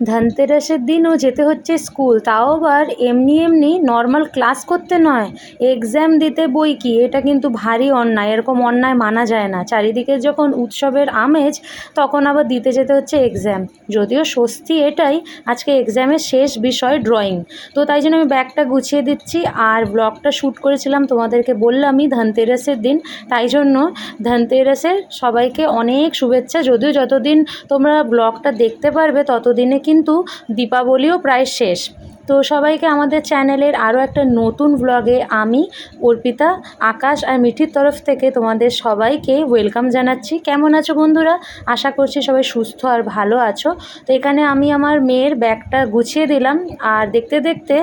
ধনতেরাসের দিনও যেতে হচ্ছে স্কুল, তাও আবার এমনি এমনি নর্মাল ক্লাস করতে নয়। এক্সাম দিতে বই কি? এটা কিন্তু ভারী অন্যায়, এরকম অন্যায় মানা যায় না। চারিদিকে যখন উৎসবের আমেজ, তখন আবার দিতে যেতে হচ্ছে এক্সাম যদিও স্বস্তি এটাই, আজকে এক্সামের শেষ বিষয় ড্রয়িং তো তাই জন্য আমি ব্যাগটা গুছিয়ে দিচ্ছি, আর ব্লগটা শ্যুট করেছিলাম, তোমাদেরকে বললামই ধনতেরাসের দিন। তাই জন্য ধনতেরাসের সবাইকে অনেক শুভেচ্ছা। যদিও যতদিন তোমরা ব্লগটা দেখতে পারবে, ততদিনে কিন্তু দীপাবলিও প্রায় শেষ। তো সবাইকে আমাদের চ্যানেলের আরও একটা নতুন ব্লগে আমি, অর্পিতা, আকাশ আর মিঠির তরফ থেকে তোমাদের সবাইকে ওয়েলকাম জানাচ্ছি। কেমন আছো বন্ধুরা? আশা করছি সবাই সুস্থ আর ভালো আছো। তো এখানে আমি আমার মেয়ের ব্যাগটা গুছিয়ে দিলাম আর দেখতে দেখতে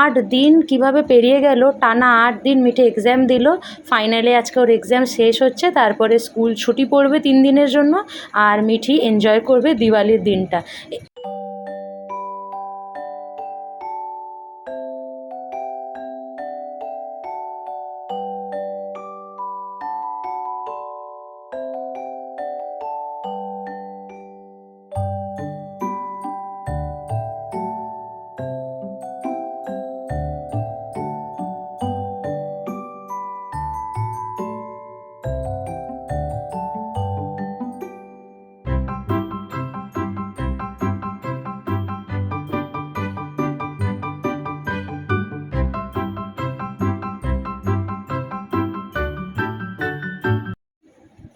আট দিন কীভাবে পেরিয়ে গেল, টানা আট দিন মিঠে এক্সাম দিল। ফাইনালে আজকে ওর এক্সাম শেষ হচ্ছে, তারপরে স্কুল ছুটি পড়বে তিন দিনের জন্য আর মিঠি এনজয় করবে দিওয়ালির দিনটা।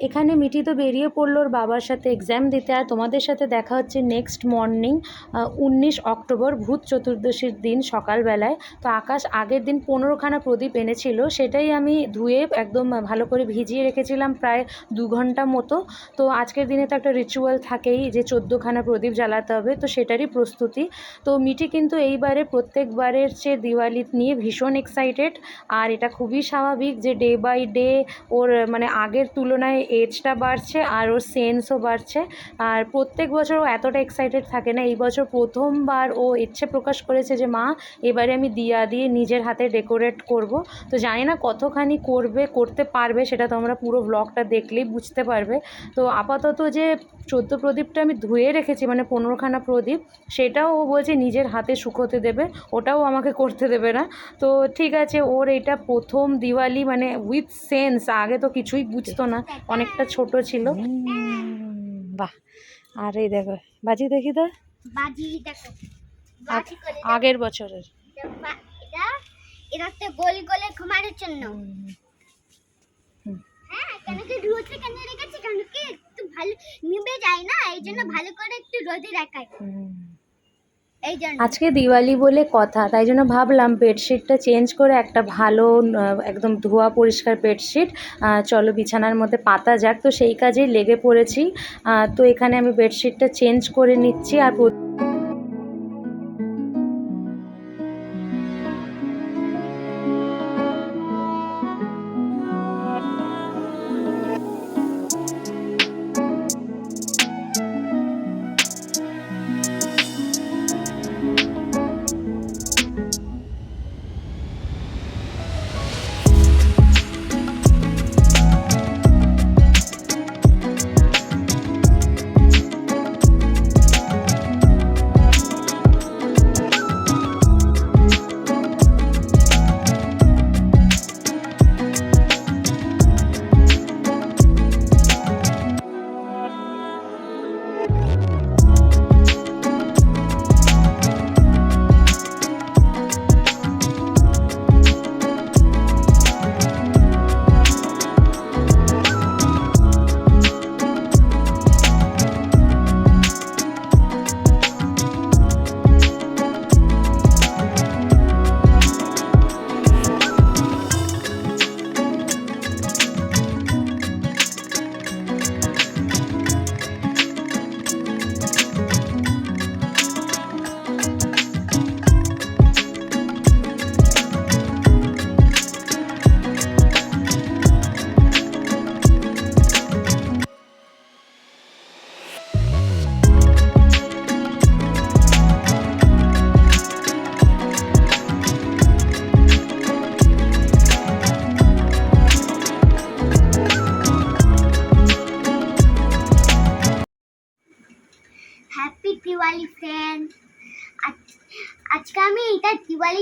এখানে মিটি তো বেরিয়ে পড়ল ওর বাবার সাথে এক্সাম দিতে আর তোমাদের সাথে দেখা হচ্ছে নেক্সট মর্নিং উনিশ অক্টোবর, ভূত চতুর্দশীর দিন সকালবেলায়। তো আকাশ আগের দিন পনেরোখানা প্রদীপ এনেছিল, সেটাই আমি ধুয়ে একদম ভালো করে ভিজিয়ে রেখেছিলাম প্রায় দু ঘণ্টা মতো। তো আজকের দিনে তো একটা রিচুয়াল থাকেই যে চোদ্দোখানা প্রদীপ জ্বালাতে হবে, তো সেটারই প্রস্তুতি। তো মিটি কিন্তু এইবারে প্রত্যেকবারের চেয়ে দিওয়ালি নিয়ে ভীষণ এক্সাইটেড আর এটা খুবই স্বাভাবিক যে ডে বাই ডে ওর মানে আগের তুলনায় এজটা বাড়ছে আর ওর সেন্সও বাড়ছে। আর প্রত্যেক বছর ও এতটা এক্সাইটেড থাকে না। এই বছর প্রথমবার ও ইচ্ছে প্রকাশ করেছে যে, মা, এবারে আমি দিয়া দিয়ে নিজের হাতে ডেকোরেট করব। তো জানি না কতখানি করবে, করতে পারবে, সেটা তোমরা পুরো ব্লগটা দেখলেই বুঝতে পারবে। তো আপাতত যে চোদ্দ প্রদীপটা আমি ধুয়ে রেখেছি মানে পনেরোখানা প্রদীপ। সেটাও ও বলছে নিজের হাতে শুকোতে দেবে ওটাও আমাকে করতে দেবে না। তো ঠিক আছে ওর এটা প্রথম দিওয়ালি মানে উইথ সেন্স আগে তো কিছুই বুঝতো না অনেকটা ছোট ছিল। বাহ। আর এই দেখো বাজি দেখি দা বাজি দেখো আগের বছরের। এটা এটা এটা গোল গোলে ঘুমানোর জন্য। হ্যাঁ কেন কি কেন রেখেছি কেন কি? ভালো নিভে যায় না এই জন্য ভালো করে একটু রোদে রাখাই আজকে দিওয়ালি বলে কথা তাই জন্য ভাবলাম বেডশিটটা চেঞ্জ করে একটা ভালো একদম ধোয়া পরিষ্কার বেডশিট চলো বিছানার মধ্যে পাতা যাক। তো সেই কাজেই লেগে পড়েছি। তো এখানে আমি বেডশিটটা চেঞ্জ করে নিচ্ছি আর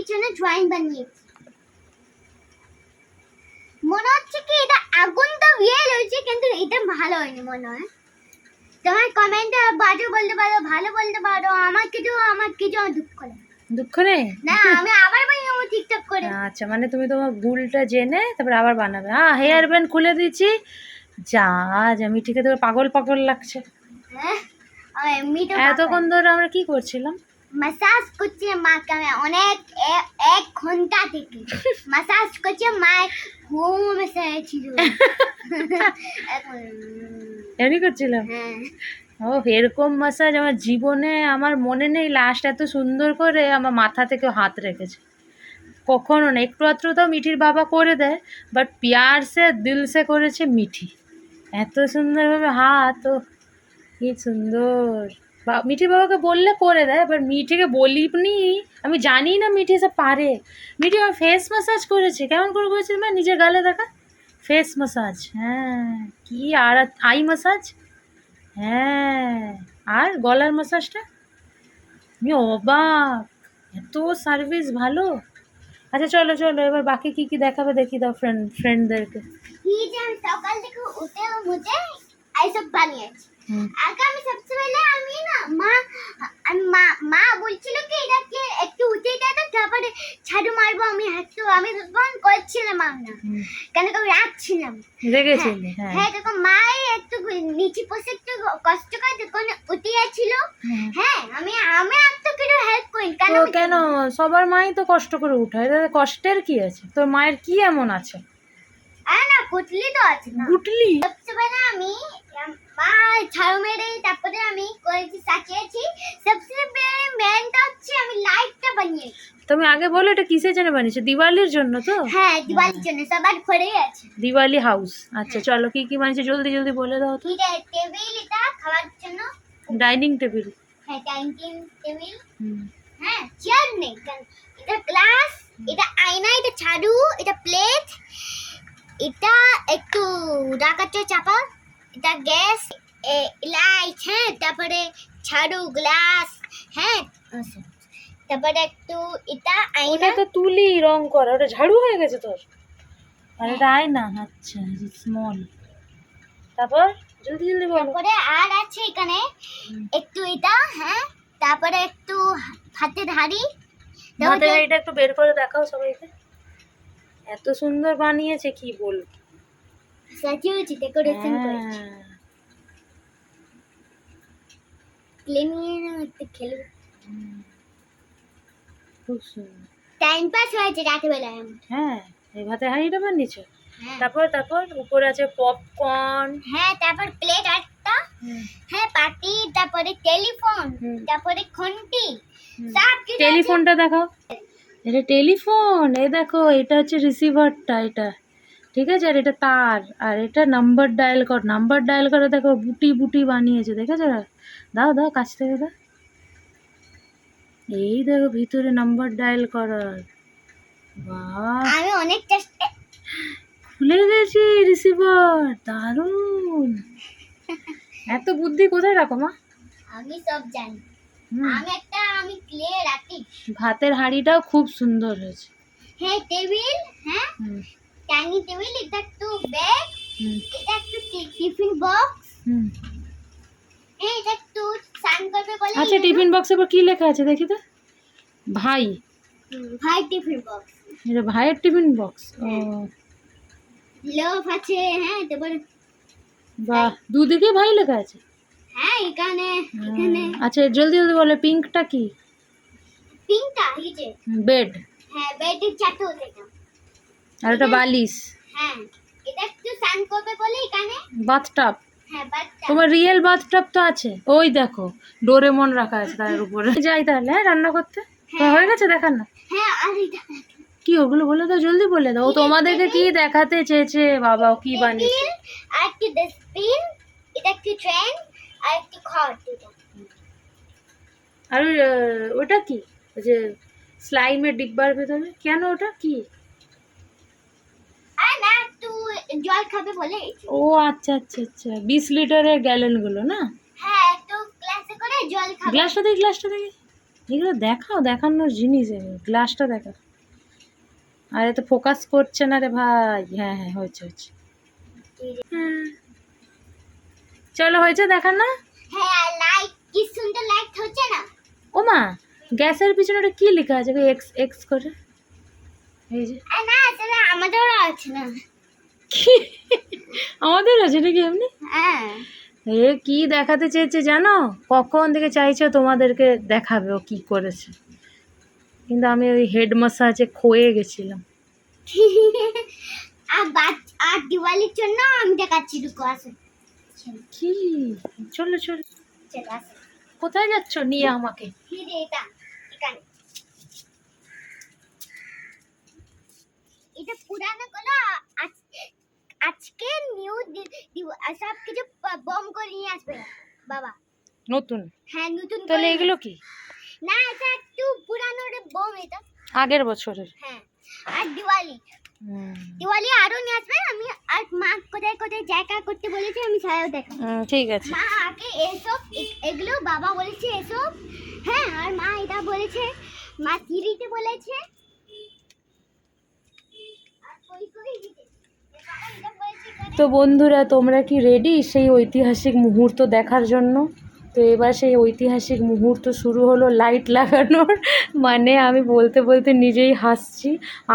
দিওয়ালির ড্রয়িং বানিয়েছি। মনে হচ্ছে কি এটা আগুনটা রিয়েল হয়েছে কিন্তু এটা ভালো হয়নি মনে হয়। তোমার কমেন্টে বাজে বলতে পারো ভালো বলতে পারো আমার কিছু আমার কিছু আমার দুঃখ লাগে দুঃখ নেই? না আমি আবার বানাবো টিকটক করে। আচ্ছা মানে তুমি তোমার ভুলটা জেনে তারপরে আবার বানাবে। হ্যাঁ। হেয়ার ব্যান্ড খুলে দিয়েছি। যা যা মিঠিকে তো পাগল পাগল লাগছে। হ্যাঁ এতক্ষণ ধরে আমরা কি করছিলাম? মাসাজ করছে মাকে আমি অনেক এক ঘণ্টা থেকে। মাসাজ করছে মায়ের ঘুম এসেছিল এখন, এমনি করছিলাম হ্যাঁ। ও এরকম মাসাজ আমার জীবনে আমার মনে নেই লাস্ট এত সুন্দর করে আমার মাথা থেকে হাত রেখেছে। কখনো না একটু আত্র তো মিঠির বাবা করে দেয় বাট পিয়ার সে দিল সে করেছে মিঠি। এত সুন্দরভাবে হাত ও কি সুন্দর। বা মিঠির বাবাকে বললে করে দেয় এবার মিঠিকে বলিনি। আমি জানি না মিঠি এসব পারে। মিঠি আমার ফেস ম্যাসাজ করেছে। কেমন করে করেছে মানে নিজের গালে দেখা। ফেস ম্যাসাজ হ্যাঁ। কি আর আই ম্যাসাজ হ্যাঁ। আর গলার মাসাজটা আমি অবাক। এত সার্ভিস ভালো। আচ্ছা চলো চলো, এবার বাকি কি কি দেখাবে দেখি দাও ফ্রেন্ড ফ্রেন্ডদেরকে সকাল থেকে উঠে এইসব বানিয়েছি। হুম। আগে আমি আমি না মা আমি মা মা বলছিল কি এটাকে একটু উঠে দেয় তো তারপরে ছাড়ু মারবো আমি আমি তখন করছিলাম না কেন কি আমি রাখছিলাম হ্যাঁ হ্যাঁ। তখন মাই একটু নিচে বসে একটু কষ্ট করে তখন উঠে যাচ্ছিল হ্যাঁ। আমি আমি একটু কিছু হেল্প করি কেন কেন? সবার মাই তো কষ্ট করে উঠায় কষ্টের কি আছে? তোর মায়ের কি এমন আছে? না কুটলি তো আছে না। গুটলি সবসময় আমি মা ঝাড়ু মেরে তারপরে আমি করেছি সাজিয়েছি সবচেয়ে মেনটা হচ্ছে আমি লাইটটা বানিয়েছি। তুমি আগে বলো এটা কিসের জন্য বানিয়েছো? দিওয়ালির জন্য তো? হ্যাঁ দিওয়ালির জন্য সবার ঘরেই আছে। দিওয়ালি হাউস। আচ্ছা চলো কি কি বানিয়েছো? জলদি জলদি বলে দাও তো। টেবিল এটা খাওয়ার জন্য। Dining table. হ্যাঁ ডাইনিং টেবিল। হ্যাঁ চেয়ার নেই। এটা গ্লাস এটা আয়না এটা ঝাড়ু এটা প্লেট এটা একটু ডাকাতে চাপা। এটা গ্যাস লাইট হ্যাঁ তারপরে ঝাড়ু গ্লাস হ্যাঁ। তারপরে একটু এটা ওটা আয়না তো তুলি রং করা ওটা ঝাড়ু হয়ে গেছে তোর। আর এটা আয়না আচ্ছা স্মল তারপর জলদি জলদি বলো। তারপরে আর আছে এখানে। একটু এটা হ্যাঁ তারপরে একটু হাতের হাড়ি। হাতের হাঁড়িটা একটু বের করে দেখাও সবাইকে। এত সুন্দর বানিয়েছে কি বলব? সাজিয়েছি ডেকোরেশন করেছি। ক্লিন নিয়ে না একটু খেলব খুব সুন্দর। টাইম পাস হয়েছে রাতেবেলায় আমার। হ্যাঁ এই ভাতের হাঁড়িটা বানিয়েছো? হ্যাঁ। তারপর তারপর উপরে আছে পপকর্ন হ্যাঁ তারপর প্লেট একটা হ্যাঁ পাটি তারপরে টেলিফোন তারপরে ঘন্টি। সব টেলিফোনটা দেখাও। এটা টেলিফোন। এই দেখো এটা হচ্ছে রিসিভারটা এটা। ঠিক আছে? আর এটা তার। আর এটা নাম্বার ডায়াল কর নাম্বার ডায়াল করে দেখো বুটি বুটি বানিয়েছে। দেখেছ? দাও দাও কাছ থেকে দাও। এই দেখো ভিতরে নাম্বার ডায়াল করার বাহ! আমি অনেক চেষ্টা খুলে গেছে রিসিভার দারুণ! এত বুদ্ধি কোথায় রাখো মা? আমি সব জানি। আমি আমি ক্লে রাখি। ভাতের হাঁড়িটাও খুব সুন্দর হয়েছে। হ্যাঁ টেবিল হ্যাঁ? ডাইনিং টেবিল এটা একটু ব্যাগ এটা একটু টিফিন বক্স হুম। হ্যাঁ এটা একটু স্নান করবে বলে আচ্ছা টিফিন বক্সের উপর কি লেখা আছে দেখি তো? ভাই। ভাই টিফিন বক্স এটা ভাইয়ের টিফিন বক্স ও। লোভ আছে হ্যাঁ তারপরে বাহ দুদিকে ভাই লেখা আছে? হ্যাঁ এখানে এখানে। আচ্ছা জলদি জলদি বলে পিঙ্কটা কি? পিঙ্কটা এই যে। বেড। হ্যাঁ বেডের আর ওটা বালিশ। হ্যাঁ এটা একটু স্নান করবে বলে এখানে। বাথটাব। হ্যাঁ তোমার রিয়েল বাথটাব তো আছে। ওই দেখো ডোরেমন রাখা আছে তার উপরে। যাই তাহলে হ্যাঁ রান্না করতে? হয়ে। গেছে দেখান না? হ্যাঁ কি ওগুলো বলে দাও জলদি বলে দাও। তোমাদেরকে কি দেখাতে চেয়েছে? বাবা ও কি বানিয়েছে? আর ডাস্টবিন এটা একটু ট্রেন আর একটু খড় এটা আর ওটা কি? ওই যে স্লাইমের ডিব্বার ভেতরে? কেন ওটা কি? না জল খাবে বলে ও আচ্ছা আচ্ছা আচ্ছা। বিশ লিটারের গ্যালনগুলো না? হ্যাঁ একটু গ্লাসে করে জল খাব। গ্লাসটা দেখি গ্লাসটা দেখি। এগুলো দেখাও দেখানোর জিনিস গ্লাসটা দেখা। আরে তো ফোকাস করছে না রে ভাই। হ্যাঁ হ্যাঁ হয়েছে হয়েছে। হ্যাঁ। চলো হয়েছে দেখান না? হ্যাঁ লাইট কি সুন্দর লাইট হচ্ছে না? ও মা গ্যাসের পিছনে ওটা কি লেখা আছে? এক্স এক্স করে। এই যে। না আসলে আমাদেরও আছে না। কি? আমাদের আছে নাকি এমনি? হ্যাঁ। এ কি দেখাতে চেয়েছে জানো? কখন থেকে চাইছো তোমাদেরকে দেখাবে ও কি করেছে। কিন্তু আমি ওই হেড মাসাজে খয়ে গেছিলাম। আর আর দিওয়ালির জন্য আমি দেখাচ্ছি রুকো আসো কি? চলো চলো। কোথায় যাচ্ছ? নিয়ে আমাকে। এটা পুরানো গুলো আজকে নিউ সব কিছু বম করে নিয়ে আসবে। বাবা। নতুন? হ্যাঁ নতুন তাহলে এগুলো কি না এটা একটু পুরানো বোম এটা। আগের বছরের। হ্যাঁ। আর দিওয়ালি। দিওয়ালি আরও নিয়ে আসবে আমি আর মা কোথায় কোথায় জায়গা করতে বলেছে আমি ছায়াও দেখা ঠিক আছে। মা আগে এসব এগুলো বাবা বলেছে এসব। হ্যাঁ আর মা এটা বলেছে মা তিরিতে বলেছে। কই দিতে বলেছে তো বন্ধুরা তোমরা কি রেডি সেই ঐতিহাসিক মুহূর্ত দেখার জন্য? তো এবার সেই ঐতিহাসিক মুহূর্ত শুরু হলো লাইট লাগানোর। মানে আমি বলতে বলতে নিজেই হাসছি।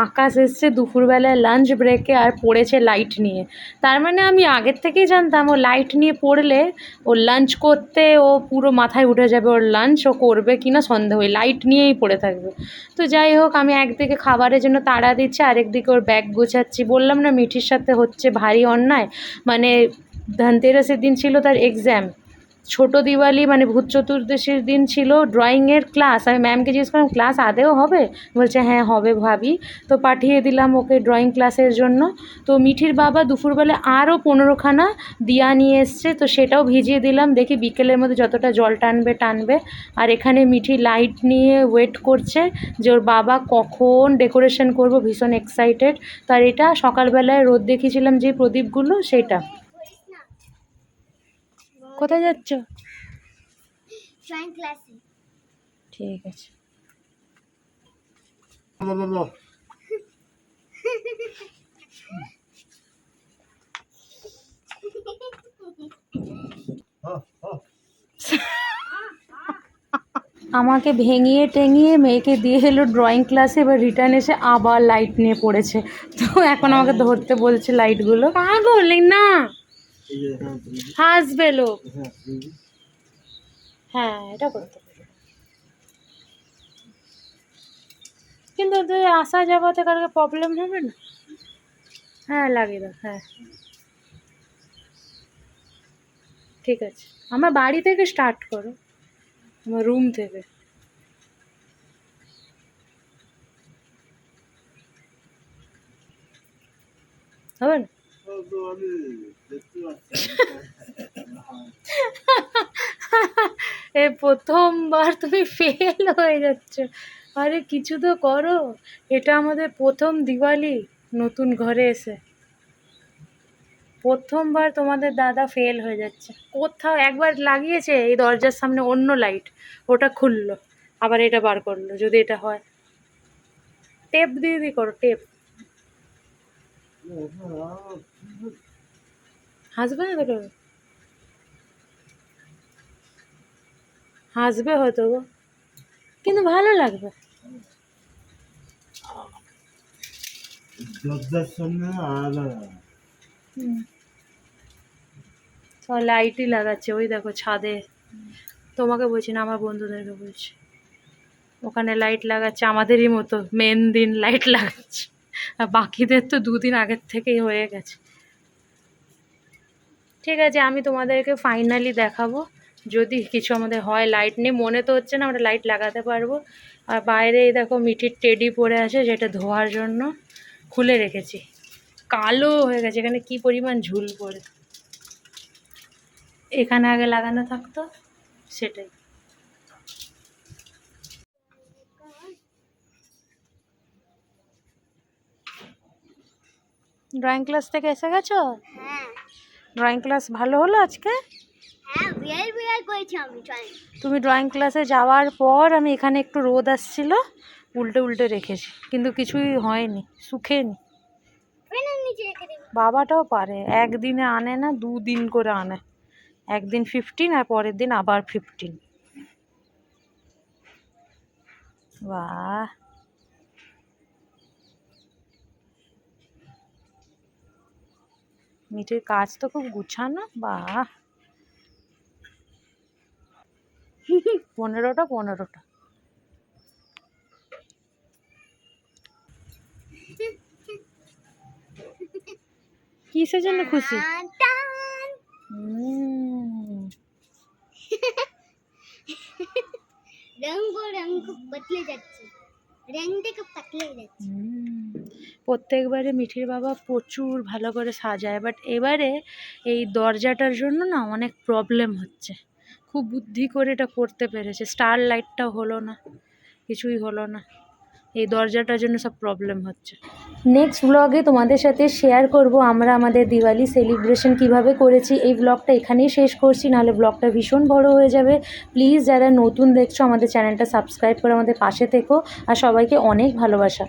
আকাশ এসছে দুপুরবেলায় লাঞ্চ ব্রেকে আর পড়েছে লাইট নিয়ে। তার মানে আমি আগের থেকেই জানতাম, ও লাইট নিয়ে পড়লে ও লাঞ্চ করতে ও পুরো মাথায় উঠে যাবে, ওর লাঞ্চ ও করবে কি না সন্দেহ লাইট নিয়েই পড়ে থাকবে। তো যাই হোক, আমি একদিকে খাবারের জন্য তাড়া দিচ্ছি, আরেকদিকে ওর ব্যাগ গোছাচ্ছি। বললাম না, মিঠির সাথে হচ্ছে ভারী অন্যায়। মানে ধনতেরাসের দিন ছিল তার এক্সাম ছোট দিওয়ালি মানে ভূত চতুর্দশীর দিন ছিল ড্রয়িংয়ের ক্লাস আমি ম্যামকে জিজ্ঞেস করলাম ক্লাস আদেও হবে? বলছে হ্যাঁ হবে ভাবি। তো পাঠিয়ে দিলাম ওকে ড্রয়িং ক্লাসের জন্য। তো মিঠির বাবা দুপুরবেলা আরও পনেরোখানা দিয়া নিয়ে এসছে, তো সেটাও ভিজিয়ে দিলাম। দেখি বিকেলের মধ্যে যতটা জল টানবে টানবে। আর এখানে মিঠি লাইট নিয়ে ওয়েট করছে যে ওর বাবা কখন ডেকোরেশন করব, ভীষণ এক্সাইটেড তার এটা সকালবেলায় রোদ দেখিয়েছিলাম যে প্রদীপগুলো, সেটা। কোথায় যাচ্ছ? ড্রয়িং ক্লাসে ঠিক আছে। আমাকে ভেঙিয়ে টেঙিয়ে মেয়েকে দিয়ে এলো ড্রয়িং ক্লাসে এবার রিটার্ন এসে আবার লাইট নিয়ে পড়েছে। তো এখন আমাকে ধরতে বলছে লাইটগুলো পাগল না। হাসবে লোক হ্যাঁ এটা করতে কিন্তু ওদের আসা যাওয়াতে কালকে প্রবলেম হবে না? হ্যাঁ লাগিয়ে দাও হ্যাঁ। ঠিক আছে। আমার বাড়ি থেকে স্টার্ট করো। আমার রুম থেকে। হবে না? এ প্রথমবার তুমি ফেল হয়ে যাচ্ছ। আরে কিছু তো করো। এটা আমাদের প্রথম দিওয়ালি, নতুন ঘরে এসে। প্রথমবার তোমাদের দাদা ফেল হয়ে যাচ্ছে। কোথাও একবার লাগিয়েছে এই দরজার সামনে অন্য লাইট ওটা খুললো। আবার এটা বার করল, যদি এটা হয়। টেপ দিয়ে দিয়ে করো টেপ হাসবে না তো হাসবে হয়তো গো। কিন্তু ভালো লাগবে। সব লাইটই লাগাচ্ছে ওই দেখো ছাদে। তোমাকে বলছি না আমার বন্ধুদেরকে বলছি। ওখানে লাইট লাগাচ্ছে আমাদেরই মতো মেন দিন লাইট লাগাচ্ছে। আর বাকিদের তো দুদিন আগের থেকেই হয়ে গেছে। ঠিক আছে, আমি তোমাদেরকে ফাইনালি দেখাবো। যদি কিছু আমাদের হয় লাইট নেই, মনে তো হচ্ছে না আমরা লাইট লাগাতে পারব। আর বাইরে দেখো মিঠির টেডি পরে আছে, যেটা ধোয়ার জন্য খুলে রেখেছি। কালো হয়ে গেছে, এখানে কি পরিমাণ ঝুল পড়ে। এখানে আগে লাগানো থাকতো, সেটাই। ড্রয়িং ক্লাস থেকে এসে গেছো? ড্রয়িং ক্লাস ভালো হলো আজকে? হ্যাঁ তুমি ড্রয়িং ক্লাসে যাওয়ার পর আমি এখানে একটু রোদ আসছিল উল্টে উল্টে রেখেছি কিন্তু কিছুই হয়নি দেবো। বাবাটাও পারে একদিনে আনে না দুদিন করে আনে। একদিন ফিফটিন আর পরের দিন আবার ফিফটিন বাহ! মিঠুর কাজ তো খুব গুছানো বা পনেরোটা পনেরোটা। কিসের জন্য খুশি? রঙ রঙ্গ বদলে যাচ্ছে। রঙ দেখে পাতলে যাচ্ছে। প্রত্যেকবারে মিঠির বাবা প্রচুর ভালো করে সাজায় বাট এবারে এই দরজাটার জন্য না অনেক প্রবলেম হচ্ছে। খুব বুদ্ধি করে এটা করতে পেরেছে। স্টার লাইটটা হলো না, কিছুই হলো না। এই দরজাটার জন্য সব প্রবলেম হচ্ছে। নেক্সট ব্লগে তোমাদের সাথে শেয়ার করব আমরা আমাদের দিওয়ালি সেলিব্রেশন কীভাবে করেছি। এই ব্লগটা এখানেই শেষ করছি, নাহলে ব্লগটা ভীষণ বড় হয়ে যাবে। প্লিজ যারা নতুন দেখছ আমাদের চ্যানেলটা সাবস্ক্রাইব করে আমাদের পাশে থেকো। আর সবাইকে অনেক ভালোবাসা।